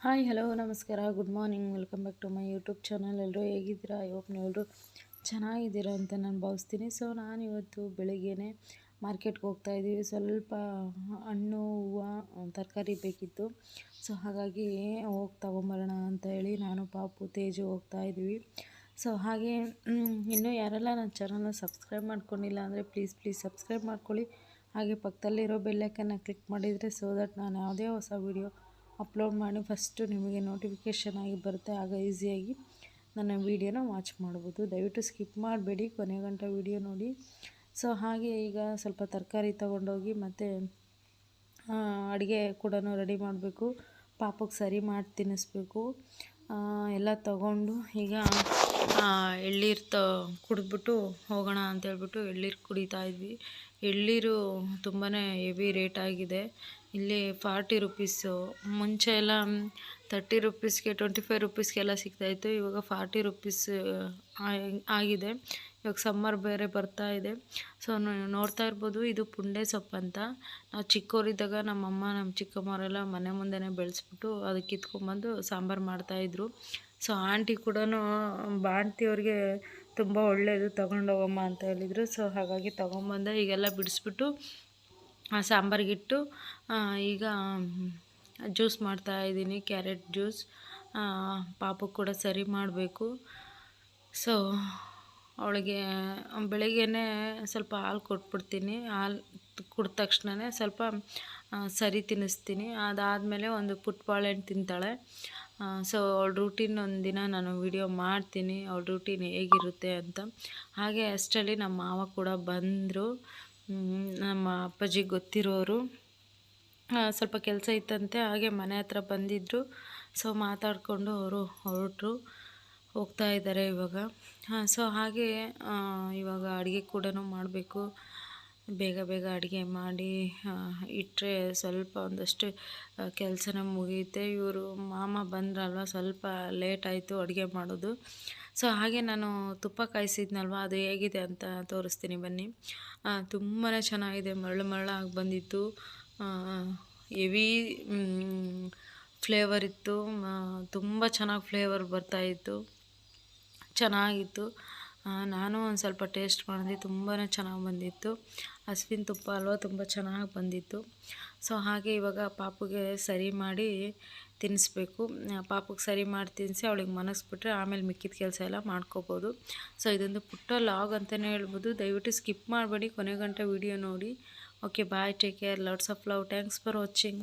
Hi, hello, ನಮಸ್ಕಾರ. Good morning. Welcome back to my YouTube channel. ಎಲ್ಲರೂ ಹೇಗಿದ್ದೀರಾ? Hope ಎಲ್ಲರೂ ಚೆನ್ನಾಗಿದ್ದೀರಾ ಅಂತ ನಾನು ಭಾವಿಸ್ತೀನಿ. ಸೊ, ನಾನು ಇವತ್ತು ಬೆಳಿಗ್ಗೆ ಮಾರ್ಕೆಟ್ಗೆ ಹೋಗ್ತಾ ಇದ್ದೀವಿ. ಸ್ವಲ್ಪ ಹಣ್ಣು, ಹೂವು, ತರಕಾರಿ ಬೇಕಿತ್ತು. ಸೊ, ಹಾಗಾಗಿ ಹೋಗಿ ತೊಗೊಂಬರೋಣ ಅಂತ ಹೇಳಿ ನಾನು, ಪಾಪು, ತೇಜು ಹೋಗ್ತಾ ಇದ್ದೀವಿ. ಸೊ, ಹಾಗೆ ಇನ್ನೂ ಯಾರೆಲ್ಲ ನನ್ನ ಚಾನಲ್ನ ಸಬ್ಸ್ಕ್ರೈಬ್ ಮಾಡ್ಕೊಂಡಿಲ್ಲ ಅಂದರೆ ಪ್ಲೀಸ್ ಪ್ಲೀಸ್ ಸಬ್ಸ್ಕ್ರೈಬ್ ಮಾಡ್ಕೊಳ್ಳಿ. ಹಾಗೆ ಪಕ್ಕದಲ್ಲಿರೋ ಬೆಲ್ಲೈಕನ್ನ ಕ್ಲಿಕ್ ಮಾಡಿದರೆ ಸೊ ದಟ್ ನಾನು ಯಾವುದೇ ಹೊಸ ವೀಡಿಯೋ ಅಪ್ಲೋಡ್ ಮಾಡಿ ಫಸ್ಟು ನಿಮಗೆ ನೋಟಿಫಿಕೇಷನ್ ಆಗಿ ಬರುತ್ತೆ, ಆಗ ಈಸಿಯಾಗಿ ನನ್ನ ವೀಡಿಯೋನ ವಾಚ್ ಮಾಡ್ಬೋದು. ದಯವಿಟ್ಟು ಸ್ಕಿಪ್ ಮಾಡಬೇಡಿ, ಕೊನೆ ಗಂಟೆ ವೀಡಿಯೋ ನೋಡಿ. ಸೊ, ಹಾಗೆ ಈಗ ಸ್ವಲ್ಪ ತರಕಾರಿ ತೊಗೊಂಡೋಗಿ ಮತ್ತು ಅಡುಗೆ ಕೂಡ ರೆಡಿ ಮಾಡಬೇಕು. ಪಾಪಕ್ಕೆ ಸರಿ ಮಾಡಿ ತಿನ್ನಿಸ್ಬೇಕು. ಎಲ್ಲ ತಗೊಂಡು ಈಗ ಎಳ್ಳೀರು ತ, ಕುಡಿದ್ಬಿಟ್ಟು ಹೋಗೋಣ ಅಂತೇಳ್ಬಿಟ್ಟು ಎಳ್ಳೀರು ಕುಡಿತಾ ಇದ್ವಿ. ಎಳ್ಳೀರು ತುಂಬಾ ಹೆವಿ ರೇಟ್ ಆಗಿದೆ. ಇಲ್ಲಿ ಫಾರ್ಟಿ ರುಪೀಸು. ಮುಂಚೆ ಎಲ್ಲ ತರ್ಟಿ ರುಪೀಸ್ಗೆ ಟ್ವೆಂಟಿ ಫೈವ್ ರುಪೀಸ್ಗೆಲ್ಲ ಸಿಗ್ತಾಯಿತ್ತು ಇವಾಗ ಫಾರ್ಟಿ ರುಪೀಸ್ ಆಗಿದೆ. ಇವಾಗ ಸಮ್ಮರ್ ಬೇರೆ ಬರ್ತಾ ಇದೆ. ಸೊ ನೋಡ್ತಾ ಇರ್ಬೋದು, ಇದು ಪುಂಡೆ ಸೊಪ್ಪು ಅಂತ. ನಾವು ಚಿಕ್ಕವರಿದ್ದಾಗ ನಮ್ಮಮ್ಮ ನಮ್ಮ ಚಿಕ್ಕಮ್ಮವರೆಲ್ಲ ಮನೆ ಮುಂದೆನೇ ಬೆಳೆಸ್ಬಿಟ್ಟು ಅದಕ್ಕೆ ಕಿತ್ಕೊಂಬಂದು ಸಾಂಬಾರು ಮಾಡ್ತಾಯಿದ್ರು ಸೊ ಆಂಟಿ ಕೂಡ ಬಾಣ್ತಿಯವ್ರಿಗೆ ತುಂಬ ಒಳ್ಳೆಯದು ತೊಗೊಂಡೋಗಮ್ಮ ಅಂತ ಹೇಳಿದರು. ಸೊ ಹಾಗಾಗಿ ತೊಗೊಂಬಂದೆ ಈಗೆಲ್ಲ ಬಿಡಿಸ್ಬಿಟ್ಟು ಸಾಂಬಾರಿಗಿಟ್ಟು ಈಗ ಜ್ಯೂಸ್ ಮಾಡ್ತಾ ಇದ್ದೀನಿ, ಕ್ಯಾರೆಟ್ ಜ್ಯೂಸ್. ಪಾಪು ಕೂಡ ಸರಿ ಮಾಡಬೇಕು. ಸೊ, ಅವಳಿಗೆ ಬೆಳಗ್ಗೆ ಸ್ವಲ್ಪ ಹಾಲು ಕೊಟ್ಬಿಡ್ತೀನಿ. ಹಾಲು ಕುಡಿದ ತಕ್ಷಣವೇ ಸ್ವಲ್ಪ ಸರಿ ತಿನ್ನಿಸ್ತೀನಿ. ಅದಾದಮೇಲೆ ಒಂದು ಪುಟ್ ಬಾಳೆಹಣ್ಣು ತಿಂತಾಳೆ. ಸೊ, ಅವಳ ರೂಟೀನ್ ಒಂದಿನ ನಾನು ವಿಡಿಯೋ ಮಾಡ್ತೀನಿ. ಅವಳ ರೂಟೀನ್ ಹೇಗಿರುತ್ತೆ ಅಂತ. ಹಾಗೆ ಅಷ್ಟರಲ್ಲಿ ನಮ್ಮ ಮಾವ ಕೂಡ ಬಂದರು. ನಮ್ಮ ಅಪ್ಪಾಜಿ ಗೊತ್ತಿರೋರು. ಸ್ವಲ್ಪ ಕೆಲಸ ಇತ್ತಂತೆ, ಹಾಗೆ ಮನೆ ಹತ್ರ ಬಂದಿದ್ದರು ಸೊ ಮಾತಾಡಿಕೊಂಡು ಅವರು ಹೊರಟರು. ಹೋಗ್ತಾ ಇದ್ದಾರೆ ಇವಾಗ. ಸೊ ಹಾಗೆ ಇವಾಗ ಅಡುಗೆ ಕೂಡ ಮಾಡಬೇಕು. ಬೇಗ ಬೇಗ ಅಡುಗೆ ಮಾಡಿ ಇಟ್ಟರೆ ಸ್ವಲ್ಪ ಒಂದಷ್ಟು ಕೆಲಸನ ಮುಗಿಯುತ್ತೆ. ಇವರು ಮಾಮ ಬಂದ್ರಲ್ವ, ಸ್ವಲ್ಪ ಲೇಟ್ ಆಯಿತು ಅಡುಗೆ ಮಾಡೋದು. ಸೊ, ಹಾಗೆ ನಾನು ತುಪ್ಪ ಕಾಯಿಸಿದ್ನಲ್ವ? ಅದು ಹೇಗಿದೆ ಅಂತ ತೋರಿಸ್ತೀನಿ ಬನ್ನಿ. ತುಂಬಾ ಚೆನ್ನಾಗಿದೆ, ಮರಳು ಮರಳಾಗಿ ಬಂದಿತ್ತು. ಹೆವಿ ಫ್ಲೇವರ್ ಇತ್ತು. ತುಂಬ ಚೆನ್ನಾಗಿ ಫ್ಲೇವರ್ ಬರ್ತಾಯಿತ್ತು ಚೆನ್ನಾಗಿತ್ತು. ನಾನು ಒಂದು ಸ್ವಲ್ಪ ಟೇಸ್ಟ್ ಮಾಡಿದೆ ತುಂಬಾ ಚೆನ್ನಾಗಿ ಬಂದಿತ್ತು. ಹಸುವಿನ ತುಪ್ಪ ಅಲ್ವ, ತುಂಬ ಚೆನ್ನಾಗಿ ಬಂದಿತ್ತು. ಸೊ ಹಾಗೆ ಇವಾಗ ಪಾಪುಗೆ ಸರಿ ಮಾಡಿ ತಿನ್ನಿಸ್ಬೇಕು ಪಾಪಕ್ಕೆ ಸರಿ ಮಾಡಿ ತಿನ್ನಿಸಿ ಅವಳಿಗೆ ಮನಸ್ಬಿಟ್ರೆ ಆಮೇಲೆ ಮಿಕ್ಕಿದ ಕೆಲಸ ಎಲ್ಲ ಮಾಡ್ಕೋಬೋದು. ಸೊ ಇದೊಂದು ಪುಟ್ಟ ಲಾಗ್ ಅಂತಲೇ ಹೇಳ್ಬೋದು. ದಯವಿಟ್ಟು ಸ್ಕಿಪ್ ಮಾಡಬೇಡಿ, ಕೊನೆ ಗಂಟೆ ವಿಡಿಯೋ ನೋಡಿ. Okay bye take care lots of love thanks for watching